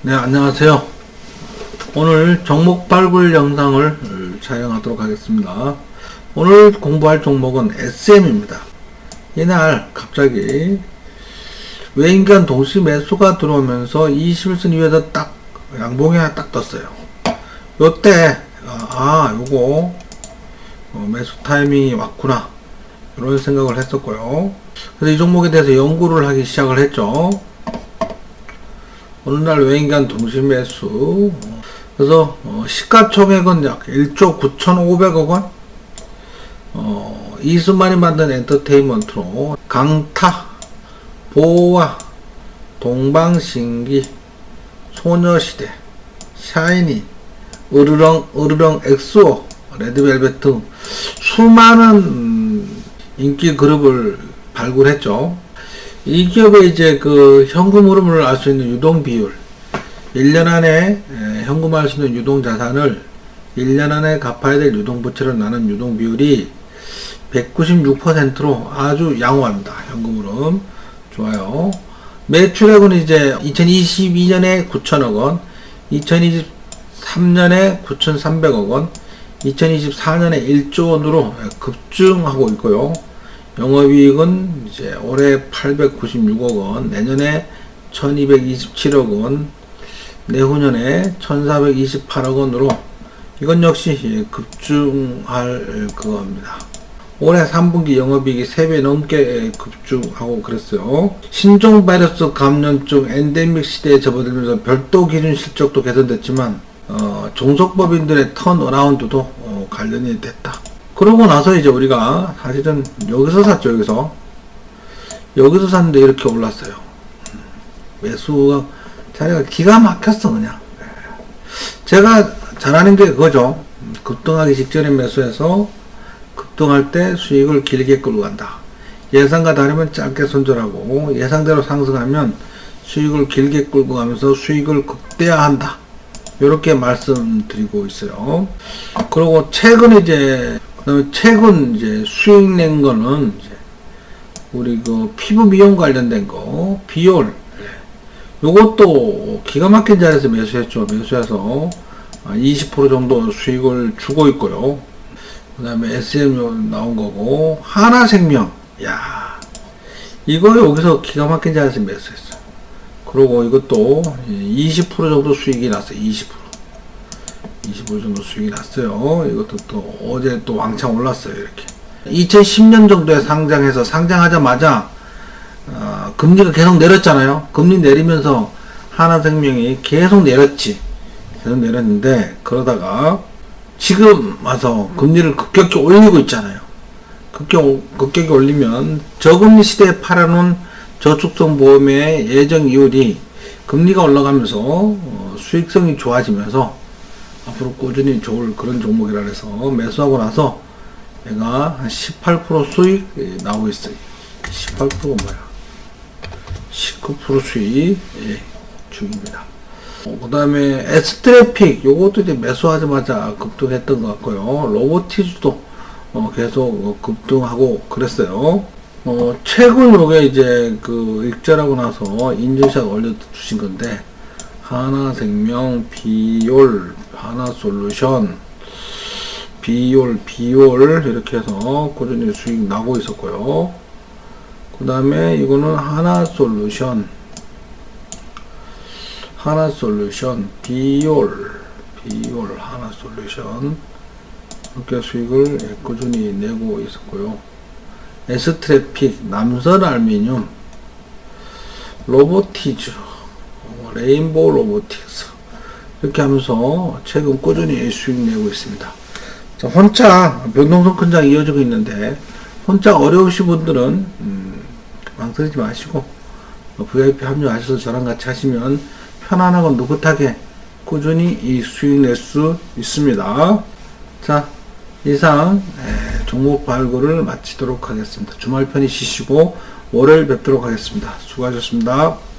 네, 안녕하세요. 오늘 종목 발굴 영상을 촬영하도록 하겠습니다. 오늘 공부할 종목은 SM입니다. 이날 갑자기 외인간 동시 매수가 들어오면서 21선 이후에서 딱 양봉이 하나 딱 떴어요. 요때 아 요거 어, 매수 타이밍이 왔구나 이런 생각을 했었고요. 그래서 이 종목에 대해서 연구를 하기 시작을 했죠. 오늘날 외인간 동시 매수 그래서 어, 시가총액은 약 1조 9,500억 원 어, 이수만이 만든 엔터테인먼트로 강타 보아 동방신기 소녀시대 샤이니 으르렁 으르렁 엑소 레드벨벳 등 수많은 음, 인기 그룹을 발굴했죠. 이 기업의 이제 그 현금 흐름을 알 수 있는 유동 비율 1년 안에 에, 현금화할 수 있는 유동 자산을 1년 안에 갚아야 될 유동 부채를 나눈 유동 비율이 196%로 아주 양호합니다. 현금 흐름 좋아요. 매출액은 이제 2022년에 9천억 원, 2023년에 9,300억 원, 2024년에 1조 원으로 급증하고 있고요. 영업이익은 이제 올해 896억 원, 내년에 1227억 원, 내후년에 1428억 원으로 이건 역시 급증할 그겁니다. 올해 3분기 영업이익이 3배 넘게 급증하고 그랬어요. 신종 바이러스 감염증 엔데믹 시대에 접어들면서 별도 기준 실적도 개선됐지만 어, 종속법인들의 턴어라운드도 어, 관련이 됐다. 그러고 나서 이제 우리가 사실은 여기서 샀죠, 여기서. 여기서 샀는데 이렇게 올랐어요. 매수가, 자리가 기가 막혔어, 그냥. 제가 잘하는 게 그거죠. 급등하기 직전에 매수해서 급등할 때 수익을 길게 끌고 간다. 예상과 다르면 짧게 손절하고 예상대로 상승하면 수익을 길게 끌고 가면서 수익을 극대화한다. 이렇게 말씀드리고 있어요. 그리고 최근 이제 최근 이제 수익 낸 거는 이제 우리 그 피부 미용 관련된 거 비올 요것도 기가 막힌 자리에서 매수했죠. 매수해서 20% 정도 수익을 주고 있고요. 그 다음에 SM 나온 거고 하나생명 야 이거 여기서 기가 막힌 자리에서 매수했어요. 그리고 이것도 20% 정도 수익이 났어요. 20% 25 정도 수익이 났어요. 이것도 또 어제 또 왕창 올랐어요. 이렇게. 2010년 정도에 상장해서 상장하자마자 어, 금리가 계속 내렸잖아요. 금리 내리면서 하나생명이 계속 내렸지. 계속 내렸는데 그러다가 지금 와서 금리를 급격히 올리고 있잖아요. 급격, 급격히 올리면 저금리 시대에 팔아놓은 저축성 보험의 예정 이율이 금리가 올라가면서 어, 수익성이 좋아지면서 앞으로 꾸준히 좋을 그런 종목이라 해서 매수하고 나서 얘가 한 18% 수익 나오고 있어요. 18%가 뭐야? 19% 수익 예, 중입니다. 어, 그 다음에 에스트래픽 요것도 이제 매수하자마자 급등했던 것 같고요. 로보티즈도 어, 계속 급등하고 그랬어요. 어, 최근 요게 이제 그 일자라고 나서 인증샷 올려주신 건데 하나생명, 비올, 하나 솔루션, 비올, 비올 이렇게 해서 꾸준히 수익 나고 있었고요. 그 다음에 이거는 하나 솔루션, 하나 솔루션, 비올, 비올, 하나 솔루션 이렇게 수익을 꾸준히 내고 있었고요. 에스트래픽, 남선 알미늄, 로보티즈, 레인보우 로보틱스 이렇게 하면서 최근 꾸준히 수익 내고 있습니다. 자, 혼자 변동성 큰 장 이어지고 있는데 혼자 어려우신 분들은 음, 망설이지 마시고 VIP 합류하셔서 저랑 같이 하시면 편안하고 느긋하게 꾸준히 이 수익 낼 수 있습니다. 자 이상 에, 종목 발굴을 마치도록 하겠습니다. 주말 편히 쉬시고 월요일 뵙도록 하겠습니다. 수고하셨습니다.